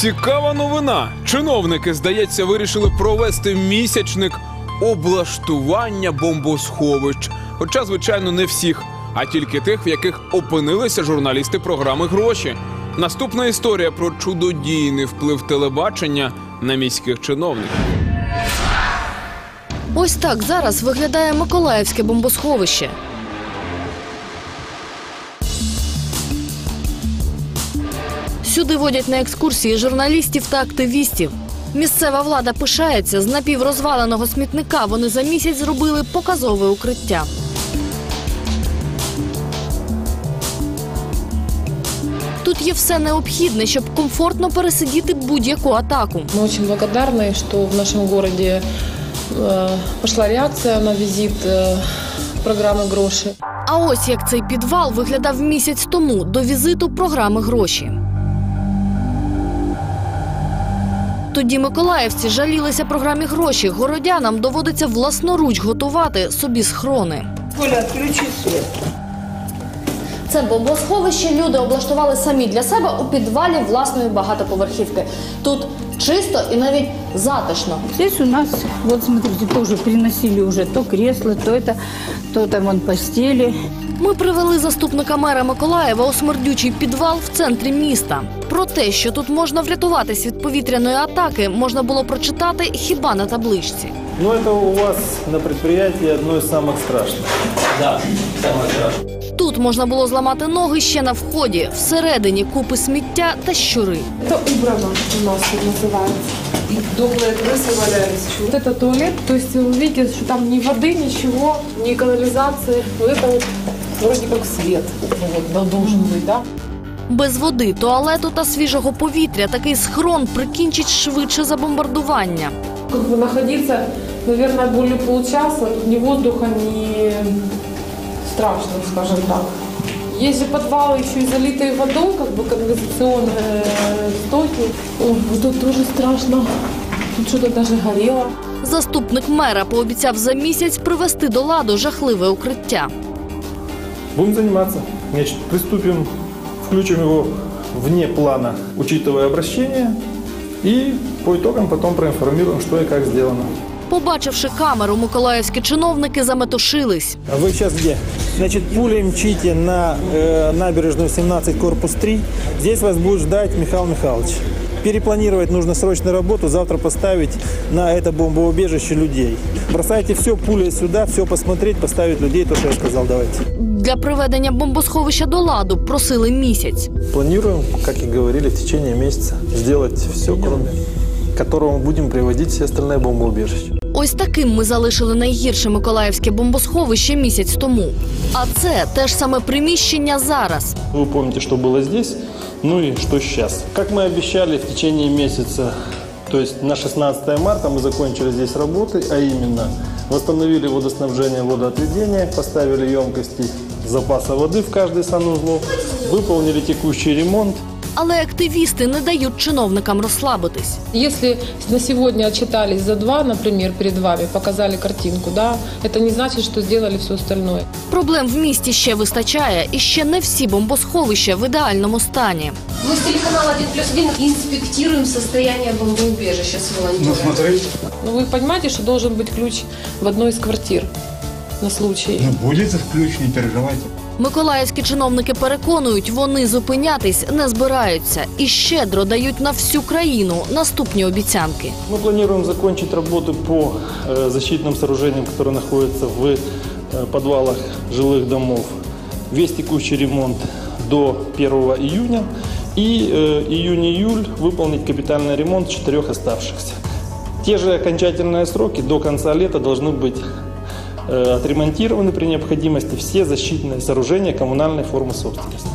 Цікава новина. Чиновники, здається, вирішили провести місячник облаштування бомбосховищ. Хоча, звичайно, не всіх, а тільки тих, в яких опинилися журналісти програми гроші. Наступна історія про чудодійний вплив телебачення на міських чиновників. Ось так зараз виглядає Миколаївське бомбосховище. Сюди водять на екскурсії журналістів та активістів. Місцева влада пишається з напіврозваленого смітника. Вони за місяць зробили показове укриття. Тут є все необхідне, щоб комфортно пересидіти будь-яку атаку. Мы очень благодарны, что в нашем городе э, пошла реакция на визит э, программы «Гроши». А ось як цей підвал виглядав місяць тому до візиту програми гроші. Тоді миколаївці жалілися програмі гроші. Городянам доводиться власноруч готувати собі схорони. Коля, отключи свет. Це бомбосховище люди облаштували самі для себе у підвалі власної багатоповерхівки. Тут чисто і навіть затишно. Здесь у нас, вот смотрите, тоже приносили уже то кресло, то это, то там вон постели. Ми привели заступника мера Миколаєва у смердючий підвал в центрі міста. Про те, що тут можна врятуватись від повітряної атаки, можна було прочитати хіба на табличці. Но это у вас на предприятии одно из самых страшных. Тут можна було зламати ноги ще на вході, всередині купи сміття та щури. Это убрано у нас тут называется. И дохлые крысы валялись. Вот это туалет, то есть вы видите, что там ни воды, ничего, ни канализации. Вот это вот вроде как свет ну вот, да, должен быть, да? Без води, туалету та свіжого повітря такий схрон прикінчить швидше за бомбардування. Как бы находиться, наверное, более получаса, тут ни воздуха, ни страшно, скажем так. Есть же подвалы еще и залитые водой, как бы канализационные стоки. Ой, вот тут тоже страшно. Тут что-то даже горело. Заступник мера пообіцяв за місяць привести до ладу жахливе укриття. Будем заниматься. Значит, приступим, включим его вне плана, учитывая обращение. И по итогам потом проинформируем, что и как сделано. Побачивши камеру, миколаївські чиновники заметушились. А вы сейчас где? Значит, пулей мчите на э, набережную 17, корпус 3. Здесь вас будет ждать Михаил Михайлович. Перепланировать нужно срочно работу, завтра поставить на это бомбоубежище людей. Бросайте все, пули сюда, все посмотреть, поставить людей, то, что я сказал, давайте. Для приведення бомбосховища до ладу просили місяць. Планируем, как и говорили, в течение месяца сделать все, кроме которого мы будем приводить все остальные бомбоубежища. Ось таким ми залишили найгірше миколаївське бомбосховище місяць тому. А це те ж саме приміщення зараз. Вы помните, что было здесь, ну и что сейчас. Как мы обещали, в течение месяца, то есть на 16 марта мы закончили здесь работы, а именно восстановили водоснабжение, водоотведение, поставили емкости запаса воды в каждый из санузлов, выполнили текущий ремонт, Але активісти не дають чиновникам розслабитись. Если на сегодня отчитались за два, например, перед вами, показали картинку, да, это не значит, что сделали все остальное. Проблем в місті ще вистачає, і ще не всі бомбосховища в ідеальному стані. Мы с телеканала 1 плюс 1 инспектируем состояние бомбоубежища с волонтерами. Но вы понимаете, что должен быть ключ в одной из квартир на случай. Ну, будет ключ, не переживайте. Миколаївські чиновники переконують, вони зупинятись не збираються і щедро дають на всю країну наступні обіцянки. Мы планируем закончить работы по э, защитным сооружениям, которые находятся в э, подвалах жилых домов. Весь текущий ремонт до 1 июня. И э, июнь-июль выполнить капитальный ремонт четырех оставшихся. Те же окончательные сроки до конца лета должны быть э, отремонтированы при необходимости все защитные сооружения коммунальной формы собственности.